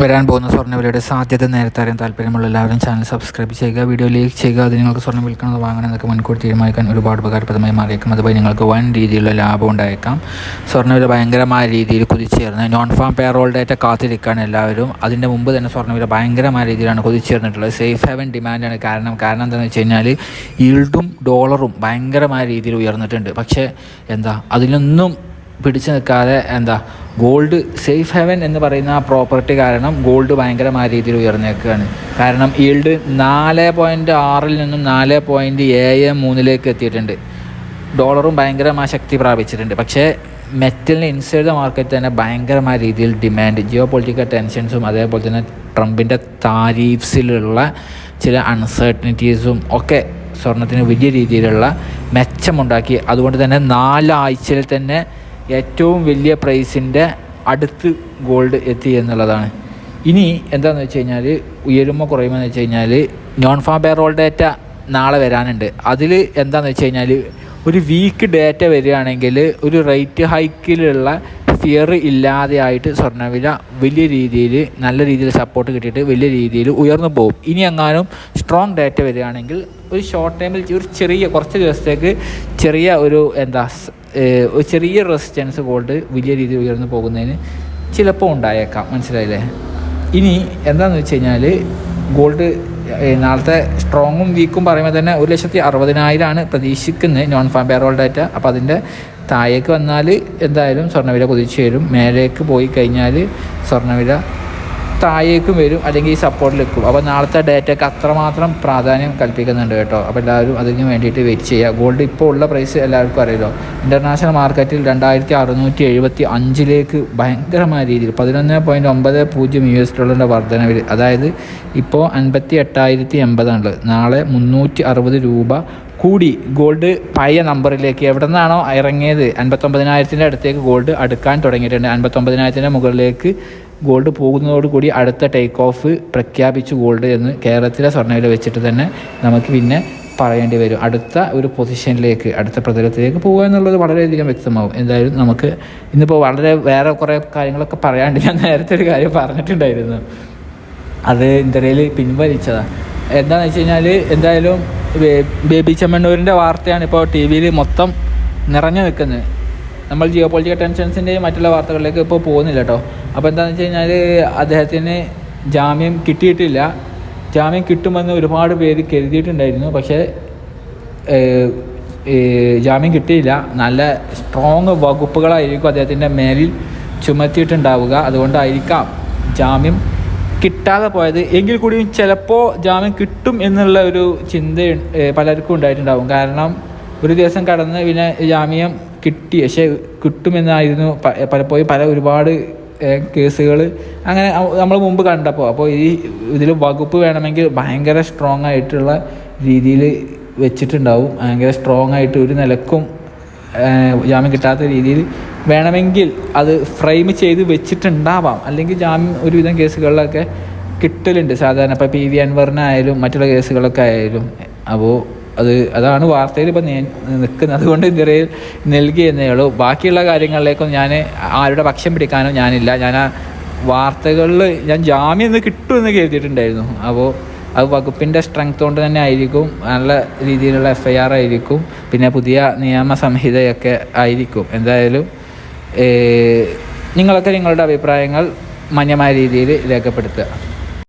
വരാൻ പോകുന്ന സ്വർണവിലയുടെ സാധ്യത നേരത്തെ അറിയാൻ താല്പര്യമുള്ള എല്ലാവരും ചാനൽ സബ്സ്ക്രൈബ് ചെയ്യുക വീഡിയോ ലൈക്ക് ചെയ്യുക അത് നിങ്ങൾക്ക് സ്വർണം വിൽക്കണമെന്ന് വാങ്ങണം എന്നൊക്കെ മുൻകൂട്ടി തീരുമാനിക്കാൻ ഒരുപാട് ഉപകാരപ്രദമായി മാറിയേക്കും. അതുപോലെ നിങ്ങൾക്ക് വൻ രീതിയിലുള്ള ലാഭം ഉണ്ടായേക്കാം. സ്വർണവില ഭയങ്കരമായ രീതിയിൽ കുതിച്ചേർന്ന് നോൺ ഫാം പേറോൾ ഡേറ്റ കാത്തിരിക്കുകയാണ് എല്ലാവരും. അതിന്റെ മുമ്പ് തന്നെ സ്വർണവില ഭയങ്കരമായ രീതിയിലാണ് കുതിച്ചേർന്നിട്ടുള്ളത് സേഫ് ഹെവൻ ഡിമാൻഡാണ് കാരണം. കാരണം എന്താണെന്ന് വെച്ച് കഴിഞ്ഞാൽ ഈൾഡും ഡോളറും ഭയങ്കരമായ രീതിയിൽ ഉയർന്നിട്ടുണ്ട്. പക്ഷേ എന്താ? അതിലൊന്നും പിടിച്ചു നിൽക്കാതെ എന്താ? ഗോൾഡ് സേഫ് ഹെവൻ എന്ന് പറയുന്ന ആ പ്രോപ്പർട്ടി കാരണം ഗോൾഡ് ഭയങ്കരമായ രീതിയിൽ ഉയർന്നേക്കുകയാണ് കാരണം ഈൽഡ് നാല് പോയിന്റ് ആറിൽ നിന്നും നാല് പോയിന്റ് ഏഴ് മൂന്നിലേക്ക് എത്തിയിട്ടുണ്ട്. ഡോളറും ഭയങ്കരമായ ശക്തി പ്രാപിച്ചിട്ടുണ്ട്. പക്ഷേ മെറ്റലിന് ഇൻസൈഡ് ദ മാർക്കറ്റ് തന്നെ ഭയങ്കരമായ രീതിയിൽ ഡിമാൻഡ് ജിയോ പൊളിറ്റിക്കൽ ടെൻഷൻസും അതേപോലെ തന്നെ ട്രംപിന്റെ താരീഫ്സിലുള്ള ചില അൺസർട്ടനിറ്റീസും ഒക്കെ സ്വർണത്തിന് വലിയ രീതിയിലുള്ള മെച്ചമുണ്ടാക്കി. അതുകൊണ്ട് തന്നെ നാലാഴ്ചയിൽ തന്നെ ഏറ്റവും വലിയ പ്രൈസിന്റെ അടുത്ത് ഗോൾഡ് എത്തി എന്നുള്ളതാണ്. ഇനി എന്താണെന്ന് വെച്ച് കഴിഞ്ഞാൽ ഉയരുമ്പോൾ കുറയുമ്പോൾ വെച്ച് കഴിഞ്ഞാൽ നോൺ ഫാം പേറോൾ ഡേറ്റ നാളെ വരാനുണ്ട്. അതിൽ എന്താണെന്ന് വെച്ച് കഴിഞ്ഞാൽ ഒരു വീക്ക് ഡേറ്റ വരികയാണെങ്കിൽ ഒരു റേറ്റ് ഹൈക്കിലുള്ള ഫിയർ ഇല്ലാതെയായിട്ട് സ്വർണവില വലിയ രീതിയിൽ നല്ല രീതിയിൽ സപ്പോർട്ട് കിട്ടിയിട്ട് വലിയ രീതിയിൽ ഉയർന്നു പോകും. ഇനി എങ്ങാനും സ്ട്രോങ് ഡേറ്റ വരികയാണെങ്കിൽ ഒരു ഷോർട്ട് ടൈമിൽ ഒരു ചെറിയ കുറച്ച് ദിവസത്തേക്ക് ചെറിയ ഒരു എന്താ ഒരു ചെറിയ റെസിസ്റ്റൻസ് ഗോൾഡ് വലിയ രീതിയിൽ ഉയർന്നു പോകുന്നതിന് ചിലപ്പോൾ ഉണ്ടായേക്കാം. മനസ്സിലായില്ലേ? ഇനി എന്താണെന്ന് വെച്ച് കഴിഞ്ഞാൽ ഗോൾഡ് നാളത്തെ സ്ട്രോങ്ങും വീക്കും പറയുമ്പോൾ തന്നെ ഒരു ലക്ഷത്തി അറുപതിനായിരമാണ് പ്രതീക്ഷിക്കുന്നത് നോൺ ഫാം പേറോൾ ഡാറ്റ അപ്പോൾ അതിന്റെ താഴേക്ക് വന്നാൽ എന്തായാലും സ്വർണവില കുതിച്ചു വരും. മേലേക്ക് പോയി കഴിഞ്ഞാൽ സ്വർണവില താഴേക്കും വരും അല്ലെങ്കിൽ ഈ സപ്പോർട്ടിൽ നിൽക്കും. അപ്പോൾ നാളത്തെ ഡേറ്റയ്ക്ക് അത്രമാത്രം പ്രാധാന്യം കൽപ്പിക്കുന്നുണ്ട് കേട്ടോ. അപ്പോൾ എല്ലാവരും അതിന് വേണ്ടിയിട്ട് വെയിറ്റ് ചെയ്യുക. ഗോൾഡ് ഇപ്പോൾ ഉള്ള പ്രൈസ് എല്ലാവർക്കും അറിയാലോ ഇന്റർനാഷണൽ മാർക്കറ്റിൽ രണ്ടായിരത്തി അറുന്നൂറ്റി എഴുപത്തി അഞ്ചിലേക്ക് ഭയങ്കരമായ രീതിയിൽ പതിനൊന്ന് പോയിന്റ് ഒമ്പത് പൂജ്യം യു എസ് ഡോളറിന്റെ വർധനവിൽ. അതായത് ഇപ്പോൾ അൻപത്തി എട്ടായിരത്തി എൺപതാണ് നാളെ മുന്നൂറ്റി അറുപത് രൂപ കൂടി ഗോൾഡ് പഴയ നമ്പറിലേക്ക് എവിടെ നിന്നാണോ ഇറങ്ങിയത്? അൻപത്തൊമ്പതിനായിരത്തിന്റെ അടുത്തേക്ക് ഗോൾഡ് അടുക്കാൻ തുടങ്ങിയിട്ടുണ്ട്. അൻപത്തൊമ്പതിനായിരത്തിന്റെ മുകളിലേക്ക് ഗോൾഡ് പോകുന്നതോടുകൂടി അടുത്ത ടേക്ക് ഓഫ് പ്രഖ്യാപിച്ചു ഗോൾഡ് എന്ന് കേരളത്തിലെ സ്വർണവില വെച്ചിട്ട് തന്നെ നമുക്ക് പിന്നെ പറയേണ്ടി വരും. അടുത്ത ഒരു പൊസിഷനിലേക്ക് അടുത്ത പ്രതലത്തിലേക്ക് പോകുക എന്നുള്ളത് വളരെയധികം വ്യക്തമാവും. എന്തായാലും നമുക്ക് ഇന്നിപ്പോൾ വളരെ വേറെ കുറേ കാര്യങ്ങളൊക്കെ പറയാണ്ട് ഞാൻ നേരത്തെ ഒരു കാര്യം പറഞ്ഞിട്ടുണ്ടായിരുന്നു. അത് ഇന്ത്യയിൽ പിൻവലിച്ചതാണ് എന്താണെന്ന് വെച്ച് കഴിഞ്ഞാൽ എന്തായാലും ബേബി ചെമ്മണ്ണൂരിന്റെ വാർത്തയാണ് ഇപ്പോൾ ടി വിയിൽ മൊത്തം നിറഞ്ഞു നിൽക്കുന്നത്. നമ്മൾ ജിയോ പൊളിറ്റിക്കൽ ടെൻഷൻസിന്റെയും മറ്റുള്ള വാർത്തകളിലേക്ക് ഇപ്പോൾ പോകുന്നില്ല കേട്ടോ അപ്പോൾ എന്താണെന്ന് വെച്ച് കഴിഞ്ഞാൽ അദ്ദേഹത്തിന് ജാമ്യം കിട്ടിയിട്ടില്ല. ജാമ്യം കിട്ടുമെന്ന് ഒരുപാട് പേര് കരുതിയിട്ടുണ്ടായിരുന്നു. പക്ഷേ ജാമ്യം കിട്ടിയില്ല. നല്ല സ്ട്രോങ് വകുപ്പുകളായിരിക്കും അദ്ദേഹത്തിന്റെ മേലിൽ ചുമത്തിയിട്ടുണ്ടാവുക. അതുകൊണ്ടായിരിക്കാം ജാമ്യം കിട്ടാതെ പോയത്. എങ്കിൽ കൂടിയും ചിലപ്പോൾ ജാമ്യം കിട്ടും എന്നുള്ള ഒരു ചിന്ത പലർക്കും ഉണ്ടായിട്ടുണ്ടാവും. കാരണം ഒരു ദിവസം കടന്ന് പിന്നെ ജാമ്യം കിട്ടി. പക്ഷേ കിട്ടുമെന്നായിരുന്നു പലപ്പോഴും പല ഒരുപാട് കേസുകൾ അങ്ങനെ നമ്മൾ മുമ്പ് കണ്ടപ്പോൾ അപ്പോൾ ഈ ഇതിൽ വകുപ്പ് വേണമെങ്കിൽ ഭയങ്കര സ്ട്രോങ് ആയിട്ടുള്ള രീതിയിൽ വെച്ചിട്ടുണ്ടാവും. ഭയങ്കര സ്ട്രോങ് ആയിട്ട് ഒരു നിലക്കും ജാമ്യം കിട്ടാത്ത രീതിയിൽ വേണമെങ്കിൽ അത് ഫ്രെയിം ചെയ്ത് വെച്ചിട്ടുണ്ടാവാം. അല്ലെങ്കിൽ ജാമ്യം ഒരുവിധം കേസുകളിലൊക്കെ കിട്ടലുണ്ട്. സാധാരണ ഇപ്പോൾ പി വി അൻവറിനായാലും മറ്റുള്ള കേസുകളൊക്കെ ആയാലും. അപ്പോൾ അത് അതാണ് വാർത്തയിൽ ഇപ്പോൾ നിൽക്കുന്നത്. അതുകൊണ്ട് ഇന്ത്യയിൽ നൽകി എന്നേ ഉള്ളൂ. ബാക്കിയുള്ള കാര്യങ്ങളിലേക്കും ഞാൻ ആരുടെ പക്ഷം പിടിക്കാനോ ഞാനില്ല. ഞാൻ ആ വാർത്തകളിൽ ഞാൻ ജാമ്യം എന്ന് കിട്ടുമെന്ന് കരുതിയിട്ടുണ്ടായിരുന്നു. അപ്പോൾ അത് വകുപ്പിന്റെ സ്ട്രെങ്ത് കൊണ്ട് തന്നെ ആയിരിക്കും. നല്ല രീതിയിലുള്ള എഫ് ഐ ആർ ആയിരിക്കും. പിന്നെ പുതിയ നിയമ സംഹിതയൊക്കെ ആയിരിക്കും. എന്തായാലും നിങ്ങളൊക്കെ നിങ്ങളുടെ അഭിപ്രായങ്ങൾ മാന്യമായ രീതിയിൽ രേഖപ്പെടുത്തുക.